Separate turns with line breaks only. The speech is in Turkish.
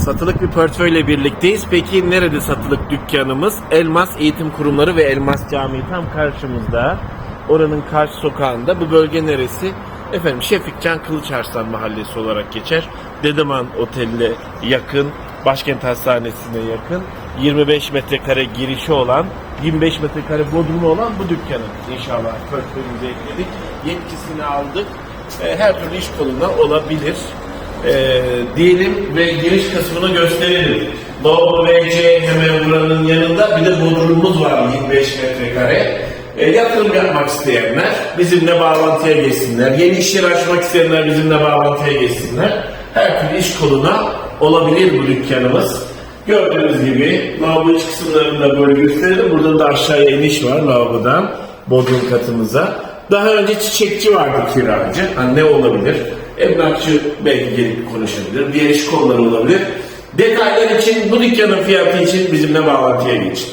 Satılık bir portföyle birlikteyiz. Peki nerede satılık dükkanımız? Elmas Eğitim Kurumları ve Elmas Camii tam karşımızda. Oranın karşı sokağında. Bu bölge neresi? Efendim Şefikcan Kılıçarslan Mahallesi olarak geçer. Dedeman Oteli'ne yakın, Başkent Hastanesi'ne yakın. 25 metrekare girişi olan, 25 metrekare bodrumu olan bu dükkanı inşallah portföyümüze ekledik. Yetkisini aldık. E, Her türlü iş kolunda olabilir e, diyelim ve giriş kısmını gösterelim. Lavabo VC hemen buranın yanında bir de bodrumumuz var 25 metrekare. E, yatırım yapmak isteyenler bizimle bağlantıya geçsinler. Yeni iş açmak isteyenler bizimle bağlantıya geçsinler. Her türlü iş koluna olabilir bu dükkanımız. Gördüğünüz gibi lavabo iç kısımlarında böyle gösterelim. Burada da aşağıya iniş var lavabodan bodrum katımıza. Daha önce çiçekçi vardı kiracı. Ha, ne olabilir? Emlakçı belki gelip konuşabilir. Diğer iş kolları olabilir. Detaylar için bu dükkanın fiyatı için bizimle bağlantıya geçin.